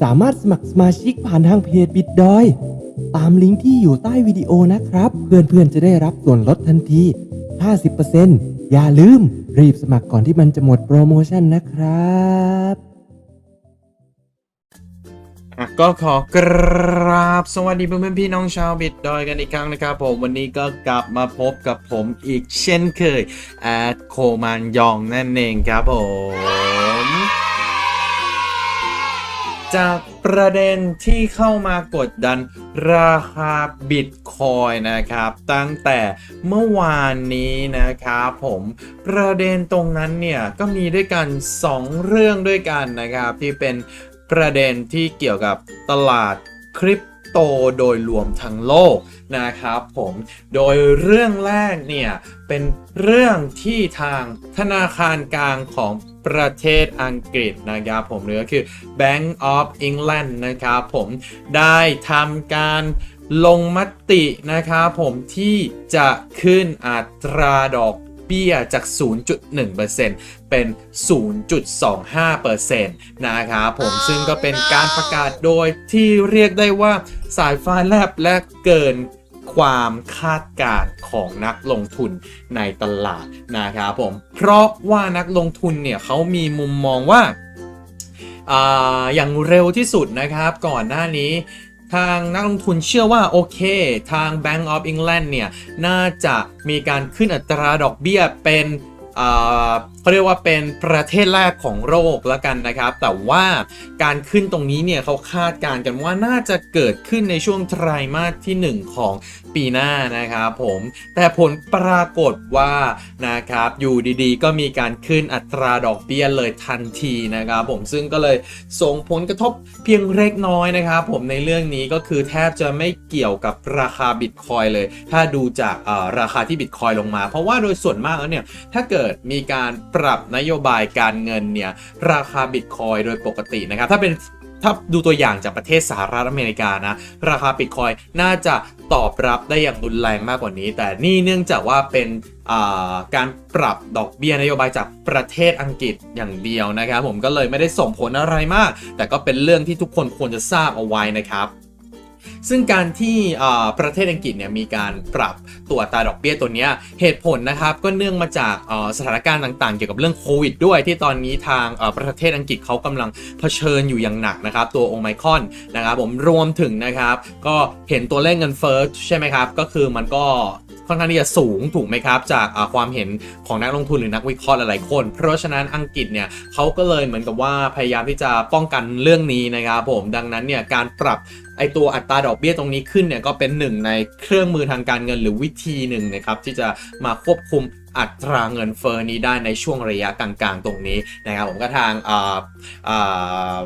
สามารถสมัครสมาชิกผ่านทางเพจบิดดอย ตามลิงก์ที่อยู่ใต้วิดีโอนะครับ เพื่อนๆจะได้รับส่วนลดทันที 50%อย่าลืมรีบสมัครก่อนที่มันจะหมดโปรโมชั่นนะครับอะก็ขอกราบสวัสดีเพื่อนๆพี่น้องชาวบิดดอยกันอีกครั้งนะครับผมวันนี้ก็กลับมาพบกับผมอีกเช่นเคยแอดโคมานยองนั่นเองครับผม จากประเด็นที่เข้ามากดดันราคาบิตคอยนะครับ ตั้งแต่เมื่อวานนี้นะครับผมประเด็นตรงนั้นเนี่ย ก็มีด้วยกัน 2 เรื่องด้วยกันนะครับ ที่เป็นประเด็นที่เกี่ยวกับตลาดคริป โตโดยรวมทั้งโลกนะครับผมโดยเรื่องแรกเนี่ย เป็นเรื่องที่ทางธนาคารกลางของประเทศอังกฤษนะครับผมหรือคือ Bank of England นะครับผมได้ทำการลงมตินะครับผมที่จะขึ้นอัตราดอก บี้ยจาก 0.1%เป็น 0.25%นะครับผมซึ่งก็เป็นการประกาศโดยที่เรียกได้ว่าสายฟ้าแลบและเกินความคาดการณ์ของนักลงทุนในตลาดนะครับผม เพราะว่านักลงทุนเนี่ยเขามีมุมมองว่าอาอย่างเร็วที่สุดนะครับก่อนหน้านี้ ทางนักลงทุนเชื่อว่าโอเค ทาง Bank of England เนี่ย น่าจะมีการขึ้นอัตราดอกเบี้ยเป็น เขาเรียกว่าเป็นประเทศแรกของโลกแล้วกันนะครับ แต่ว่าการขึ้นตรงนี้เนี่ยเขาคาดการณ์กันว่าน่าจะเกิดขึ้นในช่วงไตรมาสที่ 1 ของปีหน้านะครับผมแต่ผลปรากฏว่านะครับอยู่ดีๆ ก็มีการขึ้นอัตราดอกเบี้ยเลยทันทีนะครับผมซึ่งก็เลยส่งผลกระทบเพียงเล็กน้อยนะครับผมในเรื่องนี้ก็คือแทบจะไม่เกี่ยวกับราคาบิตคอยเลย ถ้าดูจากราคาที่บิตคอยลงมา เพราะว่าโดยส่วนมากแล้วเนี่ยถ้าเกิดมีการปรับนโยบายการเงินเนี่ยราคาบิตคอยโดยปกตินะครับถ้าเป็นถ้าดูตัวอย่างจากประเทศสหรัฐอเมริกานะ ราคาบิตคอยน่าจะตอบรับได้อย่างรุนแรงมากกว่านี้ แต่นี่เนื่องจากว่าเป็นาการปรับดอกเบี้ยนโยบายจากประเทศอังกฤษอย่างเดียวนะครับ ผมก็เลยไม่ได้ส่งผลอะไรมาก แต่ก็เป็นเรื่องที่ทุกคนควรจะทราบเอาไว้นะครับ ซึ่งการที่ประเทศอังกฤษเนี่ยมีการปรับตัวตาดอกเบี้ยตัวนี้เหตุผลนะครับก็เนื่องมาจากสถานการณ์ต่างๆ เกี่ยวกับเรื่องโควิดด้วยที่ตอนนี้ทางประเทศอังกฤษเขากำลังเผชิญอยู่อย่างหนักนะครับตัวโอไมคอนนะครับผมรวมถึงนะครับก็เห็นตัวเลขเงินเฟ้อใช่ไหมครับก็คือมันก็ ค่อนข้างที่จะสูงถูกไหมครับ จากความเห็นของนักลงทุนหรือนักวิเคราะห์หลายๆคน เพราะฉะนั้นอังกฤษเนี่ยเขาก็เลยเหมือนกับว่าพยายามที่จะป้องกันเรื่องนี้นะครับผมดังนั้นเนี่ยการปรับไอตัวอัตราดอกเบี้ยตรงนี้ขึ้นเนี่ยก็เป็นหนึ่งในเครื่องมือทางการเงินหรือวิธีหนึ่งนะครับที่จะมาควบคุมอัตราเงินเฟ้อนี้ได้ในช่วงระยะกลางๆ ตรงนี้นะครับผมก็ทางอ่าอ่า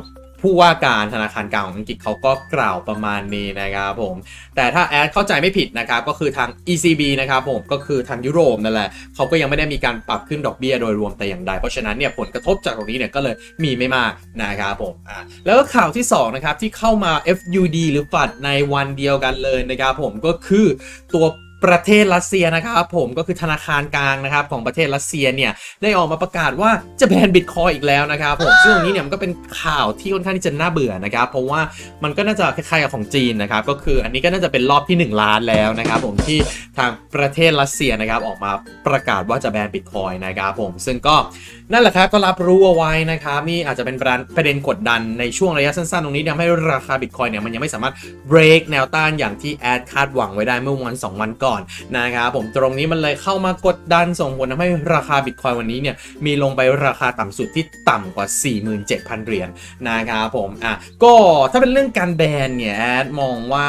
ผู้ว่าการธนาคารกลางของอังกฤษเขาก็กล่าวประมาณนี้นะครับผม แต่ถ้าแอดเข้าใจไม่ผิดนะครับก็คือทาง ECB นะครับผมก็คือทางยุโรปนั่นแหละเขาก็ยังไม่ได้มีการปรับขึ้นดอกเบี้ยโดยรวมแต่อย่างใดเพราะฉะนั้นเนี่ยผลกระทบจากตรงนี้เนี่ยก็เลยมีไม่มากนะครับผมอะแล้วก็ข่าวที่สองนะครับที่เข้ามา FUD หรือฝัดในวันเดียวกันเลยนะครับผมก็คือตัว ประเทศรัสเซียนะครับผมก็คือธนาคารกลางนะครับของประเทศรัสเซียเนี่ยได้ออกมาประกาศว่าจะแบนบิตคอยอีกแล้วนะครับผมซึ่งตรงนี้เนี่ยมันก็เป็นข่าวที่ค่อนข้างที่จะน่าเบื่อนะครับเพราะว่ามันก็น่าจะคล้ายๆกับของจีนนะครับก็คืออันนี้ก็น่าจะเป็นรอบที่ 1 ล้านแล้วนะครับผมที่ทางประเทศรัสเซียนะครับออกมาประกาศว่าจะแบนบิตคอยนะครับผมซึ่งก็นั่นแหละครับก็รับรู้เอาไว้นะครับนี่อาจจะเป็นประเด็นกดดันในช่วงระยะสั้นๆ ตรงนี้ทำให้ราคาบิตคอยเนี่ยมันยังไม่สามารถ break แนวต้านอย่างที่แอดคาดหวังไว้ได้เมื่อวัน2วันก่อนนะครับผมตรงนี้มันเลยเข้ามากดดันส่งผลทำให้ราคาบิตคอยวันนี้เนี่ยมีลงไปราคาต่ำสุดที่ต่ำกว่า 47,000 เหรียญนะครับผมอะก็ถ้าเป็นเรื่องการแบนเนี่ยแอดมองว่า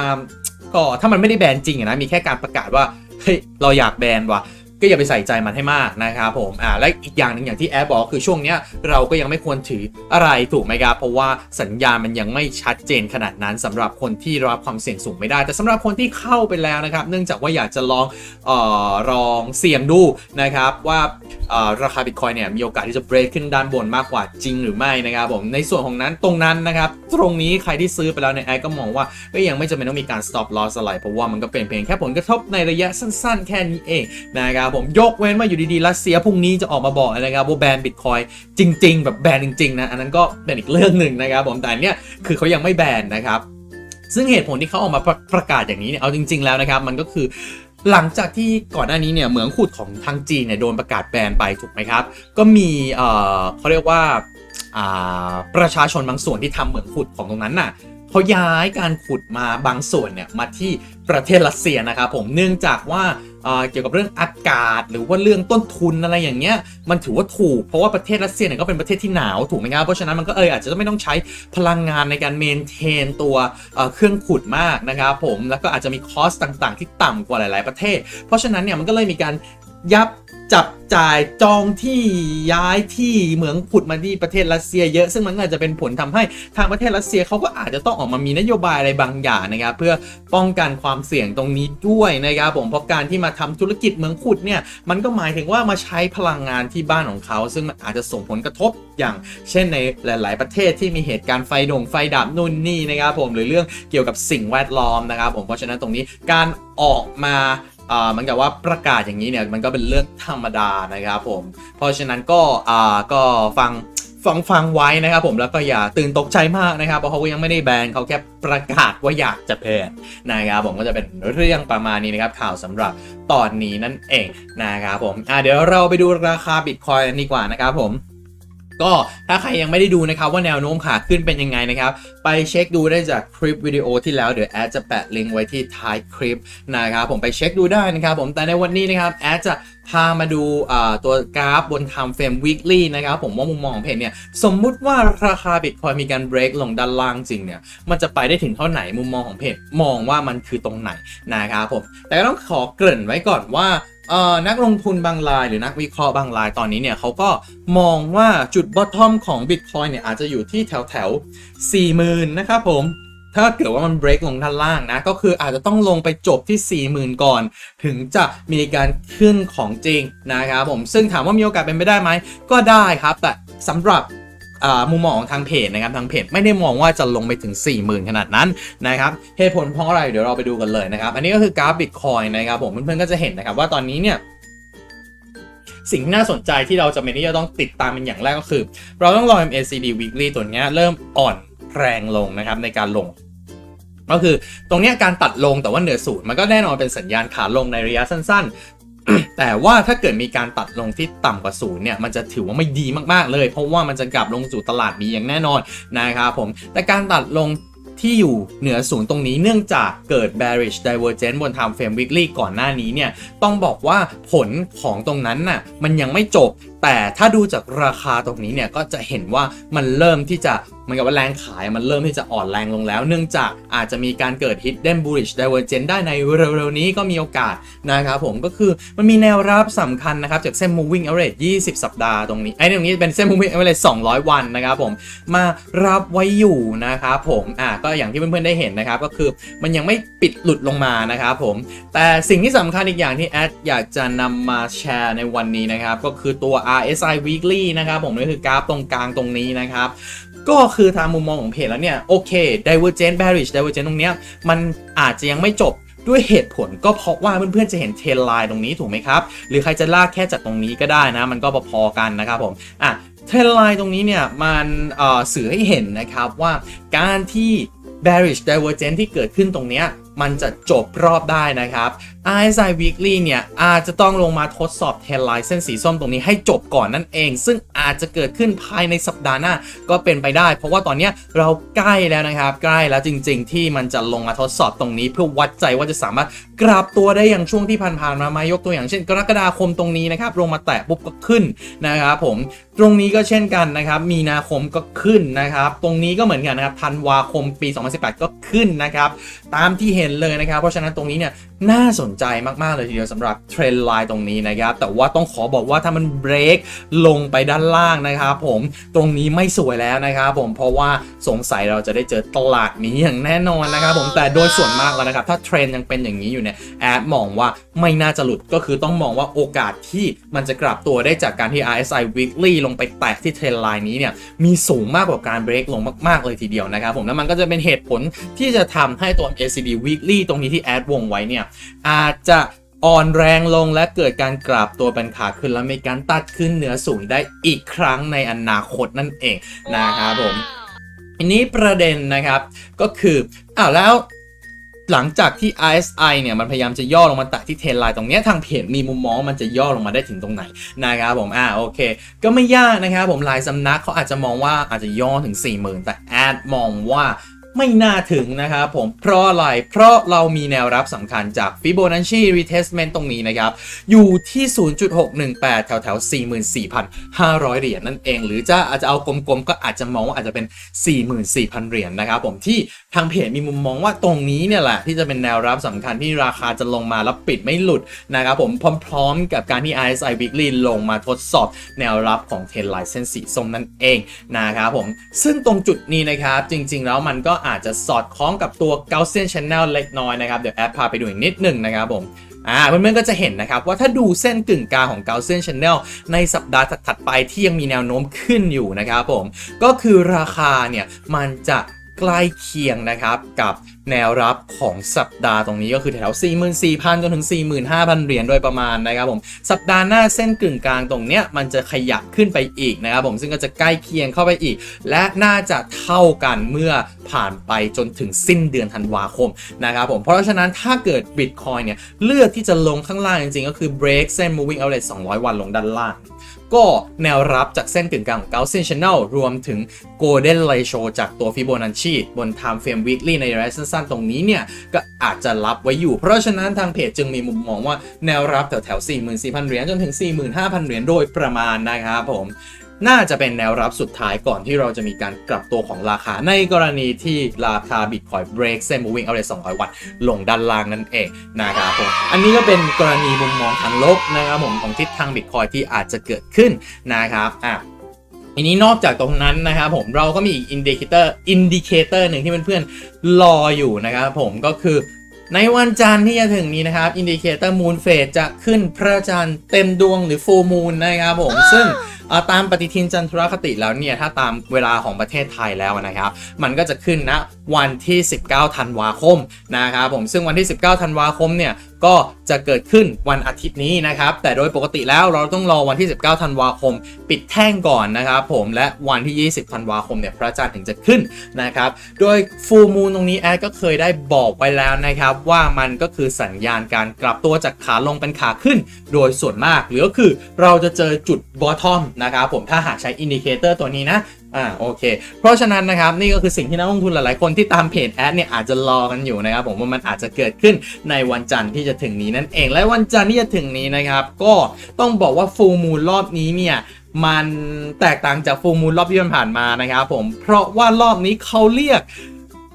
ก็ถ้ามันไม่ได้แบนจริงนะมีแค่การประกาศว่าเฮ้ยเราอยากแบนว่ะ ก็อย่าไปใส่ใจมันให้มากนะครับผมอ่าและอีกอย่างหนึ่งอย่างที่แอดบอกคือช่วงเนี้ยเราก็ยังไม่ควรถืออะไรถูกไหมครับเพราะว่าสัญญาณมันยังไม่ชัดเจนขนาดนั้นสำหรับคนที่รับความเสี่ยงสูงไม่ได้ แต่สำหรับคนที่เข้าไปแล้วนะครับ เนื่องจากว่าอยากจะลองเอ่อลองเสี่ยงดูนะครับว่า ราคาบิตคอยเนี่ยมีโอกาสที่จะเบรกขึ้นด้านบนมากกว่าจริงหรือไม่นะครับผมในส่วนของนั้นตรงนั้นนะครับตรงนี้ใครที่ซื้อไปแล้วเนี่ยแอดก็มองว่าก็ยังไม่จำเป็นต้องมีการ stop loss อะไรเพราะว่ามันก็เป็นเพียงแค่ผลกระทบในระยะสั้นๆ แค่นี้เองนะครับผมยกเว้นว่าอยู่ดีๆรัสเซียพรุ่งนี้จะออกมาบอกนะครับว่าแบนบิตคอยจริง ๆ แบบแบนจริงๆนะอันนั้นก็เป็นอีกเรื่องหนึ่งนะครับผมแต่เนี่ยคือเขายังไม่แบนนะครับซึ่งเหตุผลที่เขาออกมาประประกาศอย่างนี้เนี่ยเอาจริง ๆแล้วนะครับมันก็คือ หลังจากที่ก่อนหน้านี้เนี่ยเหมืองขุดของทางจีนเนี่ยโดนประกาศแบนไปถูกไหมครับ ก็มีเอ่อเขาเรียกว่าอ่าประชาชนบางส่วนที่ทำเหมืองขุดของตรงนั้นน่ะเขาย้ายการขุดมาบางส่วนเนี่ยมาที่ประเทศรัสเซียนะครับผมเนื่องจากว่า เกี่ยวกับเรื่องอากาศ หรือว่าเรื่องต้นทุนอะไรอย่างเงี้ยมันถือว่าถูกเพราะว่าประเทศรัสเซียเนี่ยก็เป็นประเทศที่หนาวถูกไหมครับเพราะฉะนั้นมันก็เอออาจจะไม่ต้องใช้พลังงานในการเมนเทนตัวเครื่องขุดมากนะครับผมแล้วก็อาจจะมีคอสต่างๆ ที่ต่ำกว่าหลาย ๆประเทศ เพราะฉะนั้นเนี่ยมันก็เลยมีการยับ จับจ่ายจองที่ย้ายที่เหมืองขุดมาที่ประเทศรัสเซียเยอะ ซึ่งมันอาจจะเป็นผลทำให้ทางประเทศรัสเซียเขาก็อาจจะต้องออกมามีนโยบายอะไรบางอย่างนะครับเพื่อป้องกันความเสี่ยงตรงนี้ด้วยนะครับผมเพราะการที่มาทำธุรกิจเหมืองขุดเนี่ยมันก็หมายถึงว่ามาใช้พลังงานที่บ้านของเขา ซึ่งมันอาจจะส่งผลกระทบอย่าง เช่นในหลาย ๆ ประเทศที่มีเหตุการณ์ไฟดงไฟดับนู่นนี่นะครับผมหรือเรื่องเกี่ยวกับสิ่งแวดล้อมนะครับผมเพราะฉะนั้นตรงนี้การออกมา เหมันกับว่าประกาศอย่างนี้เนี่ยมันก็เป็นเรื่องธรรมดานะครับผม เพราะฉะนั้นก็อ่าก็ฟังฟังฟังไว้นะครับผมแล้วก็อย่าตื่นตกใจมากนะครับ เพราะเขายังไม่ได้แบนเขาแค่ประกาศว่าอยากจะแบนนะครับผมก็จะเป็นเรื่องประมาณนี้นะครับข่าวสำหรับตอนนี้นั่นเองนะครับผมอ่าเดี๋ยวเราไปดูราคาบิตคอยน์ดีกว่านะครับผม ก็ถ้าใครยังไม่ได้ดูนะครับว่าแนวโน้มขาขึ้นเป็นยังไงนะครับ ไปเช็คดูได้จากคลิปวิดีโอที่แล้วเดี๋ยวแอดจะแปะลิงก์ไว้ที่ท้ายคลิปนะครับผมไปเช็คดูได้นะครับผมแต่ในวันนี้นะครับแอดจะพามาดูตัวกราฟบน time frame weekly นะครับผมว่ามุมมองของเพจเนี่ยสมมุติว่าราคาบิตคอยมีการเบรกลงด้านล่างจริงเนี่ยมันจะไปได้ถึงเท่าไหนมุมมองของเพจมองว่ามันคือตรงไหนนะครับผมแต่ก็ต้องขอเกริ่นไว้ก่อนว่า เอ่อนักลงทุนบางรายหรือนักวิเคราะห์บางรายตอนนี้เนี่ยเขาก็มองว่าจุดบอททอมของ Bitcoin เนี่ยอาจจะอยู่ที่แถวแถว40,000นะครับผมถ้าเกิดว่ามัน break ลงด้านล่างนะ ก็คืออาจจะต้องลงไปจบที่ 40,000 ก่อน ถึงจะมีการขึ้นของจริงนะครับผม ซึ่งถามว่ามีโอกาสเป็นไปได้ไหม ก็ได้ครับ แต่สำหรับ มุมมองของทางเพจนะครับทางเพจไม่ได้มองว่าจะลงไปถึง 40,000 ขนาดนั้นนะครับเหตุผลเพราะอะไรเดี๋ยวเราไปดูกันเลยนะครับอันนี้ก็คือกราฟบิตคอยนะครับผมเพื่อนๆก็จะเห็นนะครับว่าตอนนี้เนี่ยสิ่งที่น่าสนใจที่เราจะเป็นที่จะต้องติดตามเป็นอย่างแรกก็คือ เราต้องรอ MACD weekly ตัวนี้เริ่มอ่อนแรงลงนะครับในการลง ก็คือตรงนี้การตัดลงแต่ว่าเหนือศูนย์มันก็แน่นอนเป็นสัญญาณขาลงในระยะสั้น ๆ แต่ว่าถ้าเกิดมีการตัดลงที่ต่ำกว่าศูนย์เนี่ยมันจะถือว่าไม่ดีมากๆเลย เพราะว่ามันจะกลับลงสู่ตลาดดีอย่างแน่นอนนะครับผมแต่การตัดลงที่อยู่เหนือศูนย์ตรงนี้เนื่องจากเกิด bearish divergence บน time frame weekly ก่อนหน้านี้เนี่ยต้องบอกว่าผลของตรงนั้นน่ะมันยังไม่จบ แต่ถ้าดูจากราคาตรงนี้เนี่ยก็จะเห็นว่ามันเริ่มที่จะเหมือนกับว่าแรงขายมันเริ่มที่จะอ่อนแรงลงแล้ว เนื่องจากอาจจะมีการเกิด hidden bullish divergence ได้ในเร็วๆนี้ก็มีโอกาสนะครับผมก็คือมันมีแนวรับสำคัญนะครับ จากเส้น moving average 20 สัปดาห์ตรงนี้ไอ้ตรงนี้เป็นเส้น moving average 200 วันนะครับผมมารับไว้อยู่นะครับผมอะก็อย่างที่เพื่อนๆได้เห็นนะครับก็คือมันยังไม่ปิดหลุดลงมานะครับผมแต่สิ่งที่สำคัญอีกอย่างที่แอดอยากจะนำมาแชร์ในวันนี้นะครับก็คือตัว RSI weekly นะครับผมก็คือกราฟตรงกลางตรงนี้นะครับ ก็คือทางมุมมองของเพจแล้วเนี่ย โอเค divergent bearish divergent ตรงเนี้ยมันอาจจะยังไม่จบด้วยเหตุผลก็เพราะว่าเพื่อนๆจะเห็นเทรนไลน์ตรงนี้ถูกไหมครับ หรือใครจะลากแค่จากตรงนี้ก็ได้นะ มันก็พอๆกันนะครับผมอะเทรนไลน์ตรงนี้เนี่ยมันเอ่อสื่อให้เห็นนะครับว่าการที่ bearish divergence ที่เกิดขึ้นตรงเนี้ยมันจะจบรอบได้นะครับ RSI weekly เนี่ยอาจจะต้องลงมาทดสอบเทรนไลน์เส้นสีส้มตรงนี้ให้จบก่อนนั่นเอง ซึ่งอาจจะเกิดขึ้นภายในสัปดาห์หน้าก็เป็นไปได้ เพราะว่าตอนนี้เราใกล้แล้วนะครับ ใกล้แล้วจริง ๆ ที่มันจะลงมาทดสอบตรงนี้ เพื่อวัดใจว่าจะสามารถกราบตัวได้อย่างช่วงที่ผ่านๆมามายกตัวอย่างเช่น กรกฎาคมตรงนี้นะครับลงมาแตะปุ๊บก็ขึ้นนะครับผมตรงนี้ก็เช่นกันนะครับมีนาคมก็ขึ้นนะครับตรงนี้ก็เหมือนกันนะครับธันวาคมปี 2018 ก็ขึ้นนะครับตามที่เห็นนเลยนะครับ เพราะฉะนั้นตรงนี้เนี่ยน่าสนใจมาก ๆ เลยทีเดียวสำหรับเทรนไลน์ตรงนี้นะครับ แต่ว่าต้องขอบอกว่าถ้ามันเบรกลงไปด้านล่างนะครับผมตรงนี้ไม่สวยแล้วนะครับผมเพราะว่าสงสัยเราจะได้เจอตลาดนี้อย่างแน่นอนนะครับผมแต่โดยส่วนมากแล้วนะครับ ถ้าเทรนยังเป็นอย่างนี้อยู่เนี่ยแอดมองว่าไม่น่าจะหลุดก็คือต้องมองว่าโอกาสที่มันจะกลับตัวได้จากการที่ RSI weekly ลงไปแตะที่เทรนไลน์นี้เนี่ยมีสูงมากกว่าการเบรกลงมากๆเลยทีเดียวนะครับผมแล้วมันก็จะเป็นเหตุผลที่จะทำให้ตัว ACD weekly ตรงนี้ที่แอดวงไว้เนี่ยอาจจะอ่อนแรงลงและเกิดการกราบตัวเป็นขาขึ้นแล้วมีการตัดขึ้นเหนือศูนย์ได้อีกครั้งในอนาคตนั่นเองนะครับผมอันนี้ประเด็นนะครับก็คืออ้าวแล้วหลังจากที่ RSI เนี่ยมันพยายามจะย่อลงมาแตะที่เทรนไลน์ตรงเนี้ยทางเพจมีมุมมองว่ามันจะย่อลงมาได้ถึงตรงไหนนะครับผมอ่าโอเค ก็ไม่ยากนะครับผมหลายสำนักเขาอาจจะมองว่าอาจจะย่อถึง 40,000 แต่แอดมองว่า ไม่น่าถึงนะครับผมเพราะอะไร เพราะเรามีแนวรับสำคัญจาก Fibonacci Retracement ตรงนี้นะครับ อยู่ที่ 0.618 แถวแถว44,500 เหรียญนั่นเอง หรือจะอาจจะเอากลมๆ ก็อาจจะมองว่าอาจจะเป็น 44,000 เหรียญนะครับผมที่ทางเพจมีมุมมองว่าตรงนี้เนี่ยแหละ ที่จะเป็นแนวรับสำคัญที่ราคาจะลงมาแล้วปิดไม่หลุดนะครับผมพร้อมๆ กับการที่ RSI Weekly ลงมาทดสอบแนวรับของเทรนไลน์เส้นสีส้มนั่นเองนะครับผมซึ่งตรงจุดนี้นะครับจริงๆแล้วมันก็อาจจะสอดคล้องกับตัว Gaussian Channel เล็กน้อยนะครับ เดี๋ยวแอดพาไปดูอีกนิดหนึ่งนะครับผมอ่าเพื่อนๆก็จะเห็นนะครับว่าถ้าดูเส้นกึ่งกลางของ Gaussian Channel ในสัปดาห์ถัดๆไปที่ยังมีแนวโน้มขึ้นอยู่นะครับผม ก็คือราคาเนี่ยมันจะ ใกล้เคียงนะครับกับแนวรับของสัปดาห์ตรงนี้ก็คือแถว 44,000 จนถึง 45,000 เหรียญโดยประมาณนะครับผม สัปดาห์หน้าเส้นกึ่งกลางตรงเนี้ยมันจะขยับขึ้นไปอีกนะครับผมซึ่งก็จะใกล้เคียงเข้าไปอีก และน่าจะเท่ากันเมื่อผ่านไปจนถึงสิ้นเดือนธันวาคมนะครับผม เพราะฉะนั้นถ้าเกิด Bitcoin เนี่ยเลือกที่จะลงข้างล่างจริงๆ ก็คือ break เส้น moving average 200 วันลงด้านล่าง ก็แนวรับจากเส้นกึ่งกลางของ Gaussian Channel รวมถึง Golden Ratio จากตัว Fibonacci บน Time Frame Weekly ในระยะสั้นๆ ตรงนี้เนี่ย ก็อาจจะรับไว้อยู่ เพราะฉะนั้นทางเพจจึงมีมุมมองว่าแนวรับแถวๆ 44,000 เหรียญจนถึง 45,000 เหรียญโดยประมาณนะครับผม น่าจะเป็นแนวรับสุดท้ายก่อนที่เราจะมีการกลับตัวของราคา ในกรณีที่ราคา Bitcoin break เส้น moving average 200 วัน ลงด้านล่างนั่นเองนะครับผมอันนี้ก็เป็นกรณีมุมมองทางลบนะครับผมของทิศทาง Bitcoin ที่อาจจะเกิดขึ้นนะครับอะอันนี้นอกจากตรงนั้นนะครับผมเราก็มีอีกอินดิเคเตอร์อินดิเคเตอร์หนึ่งที่เพื่อนๆรออยู่นะครับผมก็คือในวันจันทร์ที่จะถึงนี้นะครับอินดิเคเตอร์มูนเฟสจะขึ้นพระจันทร์เต็มดวงหรือฟูมูนนะครับผมซึ่ง ตามปฏิทินจันทรคติแล้วเนี่ยถ้าตามเวลาของประเทศไทยแล้วนะครับมันก็จะขึ้นนะวันที่ 19 ธันวาคมนะครับผมซึ่งวันที่ 19 ธันวาคมเนี่ย ก็จะเกิดขึ้นวันอาทิตย์นี้นะครับ แต่โดยปกติแล้วเราต้องรอวันที่ 19 ธันวาคม ปิดแท่งก่อนนะครับผมและวันที่ 20 ธันวาคมเนี่ยพระจันทร์ถึงจะขึ้นนะครับ โดยฟูมูนตรงนี้แอดก็เคยได้บอกไว้แล้วนะครับ ว่ามันก็คือสัญญาณการกลับตัวจากขาลงเป็นขาขึ้น โดยส่วนมากหรือก็คือเราจะเจอจุดบอททอมนะครับผมถ้าหากใช้อินดิเคเตอร์ตัวนี้นะ อ่าโอเค เพราะฉะนั้นนะครับนี่ก็คือสิ่งที่นักลงทุนหลายๆคนที่ตามเพจแอดเนี่ยอาจจะรอกันอยู่นะครับผมว่ามันอาจจะเกิดขึ้นในวันจันทร์ที่จะถึงนี้นั่นเอง และวันจันทร์ที่จะถึงนี้นะครับ ก็ต้องบอกว่าฟูมูลรอบนี้เนี่ยมันแตกต่างจากฟูมูลรอบที่ผ่านมานะครับผมเพราะว่ารอบนี้เขาเรียก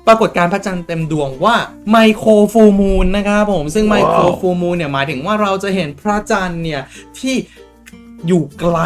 ปรากฏการณ์พระจันทร์เต็มดวงว่าไมโครฟูมูลนะครับผมซึ่งไมโครฟูมูลเนี่ยหมายถึงว่าเราจะเห็นพระจันทร์เนี่ยที่ อยู่ไกล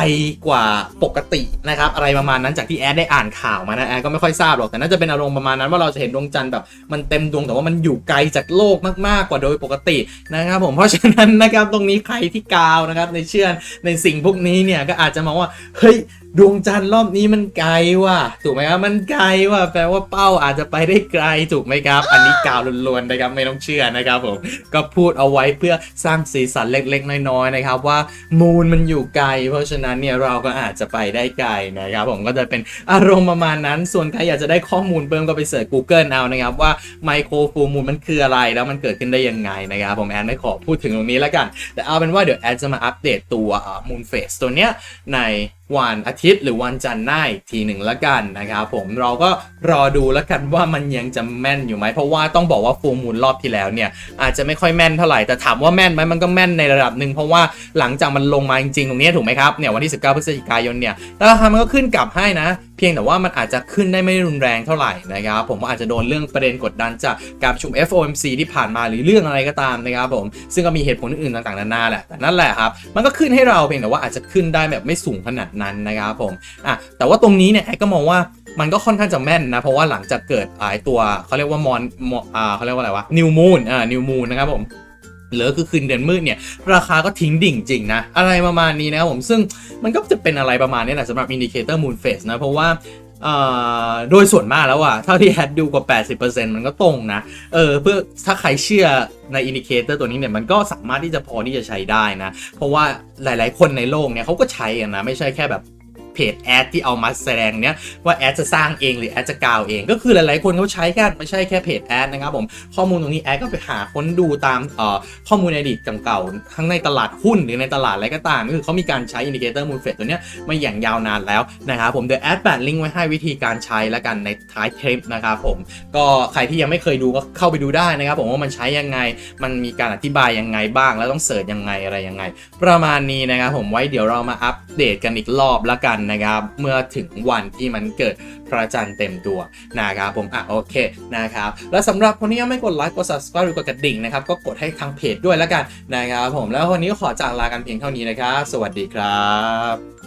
กว่าปกตินะครับอะไรประมาณนั้นจากที่แอดได้อ่านข่าวมานะแอดก็ไม่ค่อยทราบหรอกแต่น่าจะเป็นอารมณ์ประมาณนั้นว่าเราจะเห็นดวงจันทร์แบบมันเต็มดวงแต่ว่ามันอยู่ไกลจากโลกมากๆกว่าโดยปกตินะครับผมเพราะฉะนั้นนะครับตรงนี้ใครที่กาวนะครับในเชื่อในสิ่งพวกนี้เนี่ยก็อาจจะมองว่าเฮ้ยดวงจันทร์รอบนี้มันไกลว่ะถูกไหมครับมันไกลว่ะแปลว่าเป้าอาจจะไปได้ไกลถูกไหมครับ อันนี้กล่าวล้วนๆนะครับไม่ต้องเชื่อนะครับผมก็พูดเอาไว้เพื่อสร้างสีสันเล็กๆ น้อยๆนะครับ ว่ามูนมันอยู่ไกล เพราะฉะนั้นเนี่ยเราก็อาจจะไปได้ไกลนะครับ ผมก็จะเป็นอารมณ์ประมาณนั้นส่วนใครอยากจะได้ข้อมูลเพิ่มก็ไปเสิร์ช Google เอานะครับว่าไมโครฟูมูลมันคืออะไรแล้วมันเกิดขึ้นได้ยังไงนะครับผมแอนไม่ขอพูดถึงตรงนี้แล้วกัน แต่เอาเป็นว่าเดี๋ยวแอนจะมาอัปเดตตัวมูนเฟสตัวเนี้ยใน วันอาทิตย์หรือวันจันทร์หน้าอีกทีหนึ่งละกันนะครับผมเราก็รอดูแล้วกันว่ามันยังจะแม่นอยู่ไหมเพราะว่าต้องบอกว่าฟูมูลรอบที่แล้วเนี่ยอาจจะไม่ค่อยแม่นเท่าไหร่แต่ถามว่าแม่นไหมมันก็แม่นในระดับหนึ่งเพราะว่าหลังจากมันลงมาจริงๆตรงนี้ถูกไหมครับเนี่ยวันที่ 19 พฤศจิกายนเนี่ยราคามันก็ขึ้นกลับให้นะ เพียงแต่ว่ามันอาจจะขึ้นได้ไม่รุนแรงเท่าไหร่นะครับผมอาจจะโดนเรื่องประเด็นกดดันจากการประชุม FOMC ที่ผ่านมาหรือเรื่องอะไรก็ตามนะครับผมซึ่งก็มีเหตุผลอื่นๆต่างๆนานาแหละแต่นั่นแหละครับมันก็ขึ้นให้เราเพียงแต่ว่าอาจจะขึ้นได้แบบไม่สูงขนาดนั้นนะครับผมอะแต่ว่าตรงนี้เนี่ยแอก็มองว่ามันก็ค่อนข้างจะแม่นนะ เพราะว่าหลังจากเกิดไอ้ตัวเขาเรียกว่ามอนอ่าเขาเรียกว่าอะไรวะนิวมูนอ่านิวมูนนะครับผม หรือคือคืนเดือนมืดเนี่ยราคาก็ทิ้งดิ่งจริงนะ อะไรประมาณนี้นะครับผมซึ่งมันก็จะเป็นอะไรประมาณนี้แหละสำหรับอินดิเคเตอร์มูนเฟสนะ เพราะว่าโดยส่วนมากแล้วอะเท่าที่แฮดดูกว่า 80%มันก็ตรงนะ เออเพื่อถ้าใครเชื่อในอินดิเคเตอร์ตัวนี้เนี่ย มันก็สามารถที่จะพอที่จะใช้ได้นะ เพราะว่าหลายๆคนในโลกเนี่ยเขาก็ใช้กันนะ ไม่ใช่แค่แบบ เพจแอดที่เอามาแสดงเนี้ยว่าแอดจะสร้างเองหรือแอดจะกาวเองก็คือหลายๆคนเขาใช้กันไม่ใช่แค่เพจแอดนะครับผมข้อมูลตรงนี้แอดก็ไปหาค้นดูตามเอ่อข้อมูลในอดีตเก่าๆทั้งในตลาดหุ้นหรือในตลาดอะไรก็ตามก็คือเขามีการใช้อินดิเคเตอร์มูลเฟสตัวเนี้ยมาอย่างยาวนานแล้วนะครับผมเดี๋ยวแอดแปดลิงก์ไว้ให้วิธีการใช้แล้วกันในท้ายคลิปนะครับผมก็ใครที่ยังไม่เคยดูก็เข้าไปดูได้นะครับผมว่ามันใช้ยังไง มันมีการอธิบายยังไงบ้าง แล้วต้องเสิร์ชยังไงอะไรยังไง ประมาณนี้นะครับผมไว้เดี๋ยวเรามาอัปเดตกันอีกรอบละกันนะครับ เมื่อถึงวันที่มันเกิดพระจันทร์เต็มดวงนะครับผมอะโอเคนะครับและสำหรับคนที่ยังไม่กดไลค์กด subscribe หรือกดกระดิ่งนะครับก็กดให้ทางเพจด้วยแล้วกันนะครับผมแล้ววันนี้ขอจากลากันเพียงเท่านี้นะครับ สวัสดีครับ